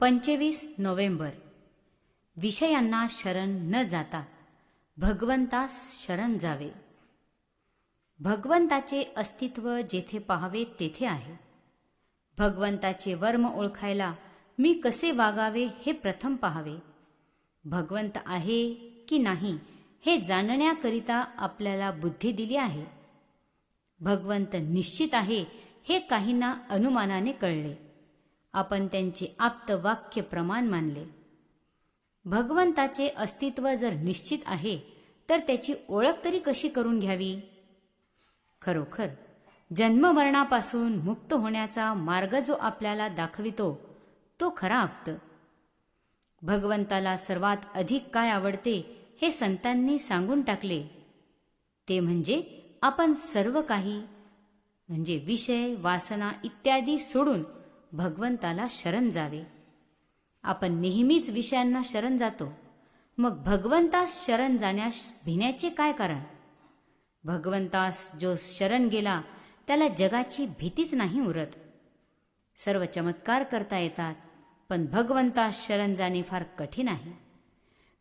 पंचवीस नोव्हेंबर. विषयांना शरण न जाता भगवंतास शरण जावे. भगवंताचे अस्तित्व जेथे पाहावे तेथे आहे. भगवंताचे वर्म ओळखायला मी कसे वागावे हे प्रथम पाहावे. भगवंत आहे की नाही हे जाणण्याकरिता आपल्याला बुद्धी दिली आहे. भगवंत निश्चित आहे हे काहींना अनुमानाने कळले. आपण त्यांचे आप्त वाक्य प्रमाण मानले. भगवंताचे अस्तित्व जर निश्चित आहे तर त्याची ओळख तरी कशी करून घ्यावी? खरोखर जन्ममरणापासून मुक्त होण्याचा मार्ग जो आपल्याला दाखवितो तो खरा आप्त. भगवंताला सर्वात अधिक काय आवडते हे संतांनी सांगून टाकले. ते म्हणजे आपण सर्व काही म्हणजे विषय वासना इत्यादी सोडून भगवंताला शरण जावे. आपण नेहमीच विषयांना शरण जातो. मग भगवंतास शरण जाण्यास भिण्याचे काय कारण? भगवंतास जो शरण गेला त्याला जगाची भीतीच नाही उरत. सर्व चमत्कार करता येतात पण भगवंतास शरण जाणे फार कठीण आहे.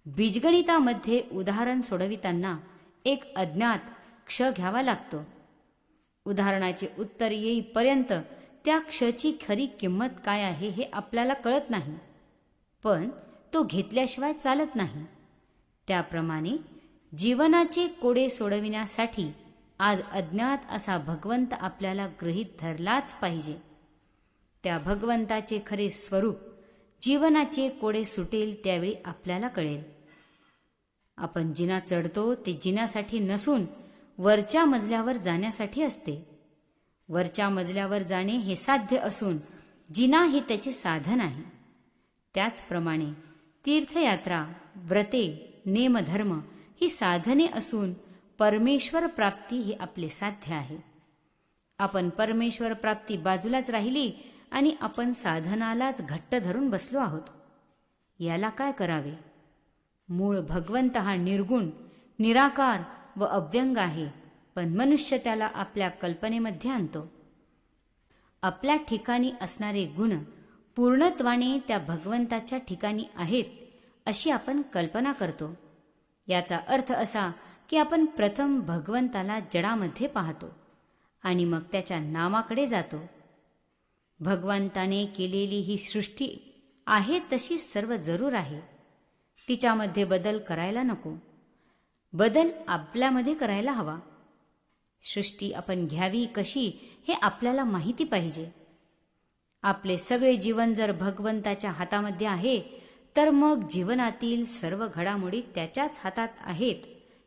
बीजगणितामध्ये उदाहरण सोडविताना एक अज्ञात क्ष घ्यावा लागतो. उदाहरणाचे उत्तर येईपर्यंत त्या क्षची खरी किंमत काय आहे हे आपल्याला कळत नाही. पण तो घेतल्याशिवाय चालत नाही. त्याप्रमाणे जीवनाचे कोडे सोडविण्यासाठी आज अज्ञात असा भगवंत आपल्याला गृहीत धरलाच पाहिजे. त्या भगवंताचे खरे स्वरूप जीवनाचे कोडे सुटेल त्यावेळी आपल्याला कळेल. आपण जिना चढतो ते जिनासाठी नसून वरच्या मजल्यावर जाण्यासाठी असते. वरच्या मजल्यावर जाणे हे साध्य असून जिना हे त्याचे साधन आहे. त्याचप्रमाणे तीर्थयात्रा व्रते नेमधर्म ही साधने असून परमेश्वर प्राप्ती हे आपले साध्य आहे. आपण परमेश्वर प्राप्ती बाजूलाच राहिली आणि आपण साधनालाच घट्ट धरून बसलो आहोत. याला काय करावे? मूळ भगवंत हा निर्गुण निराकार व अव्यंग आहे. पण मनुष्य त्याला आपल्या कल्पनेमध्ये आणतो. आपल्या ठिकाणी असणारे गुण पूर्णत्वाने त्या भगवंताच्या ठिकाणी आहेत अशी आपण कल्पना करतो. याचा अर्थ असा की आपण प्रथम भगवंताला जडामध्ये पाहतो आणि मग त्याच्या नामाकडे जातो. भगवंताने केलेली ही सृष्टी आहे तशी सर्व जरूर आहे. तिच्यामध्ये बदल करायला नको. बदल आपल्यामध्ये करायला हवा. सृष्टी आपण घ्यावी कशी हे आपल्याला माहिती पाहिजे. आपले सगळे जीवन जर भगवंताच्या हातामध्ये आहे तर मग जीवनातील सर्व घडामोडी त्याच्याच हातात आहेत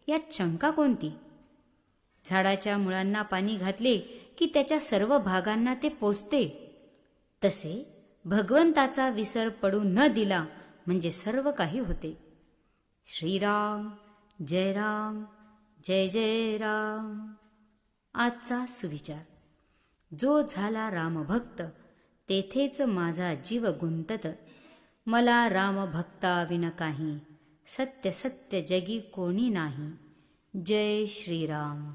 यात शंका कोणती? झाडाच्या मुळांना पाणी घातले की त्याच्या सर्व भागांना ते पोचते तसे भगवंताचा विसर पडू न दिला म्हणजे सर्व काही होते. श्रीराम जय राम जय जय राम. आजचा सुविचार. जो झाला रामभक्त तेथेच माझा जीव गुंतत. मला रामभक्ता विन काही सत्य सत्य जगी कोणी नाही. जय श्रीराम.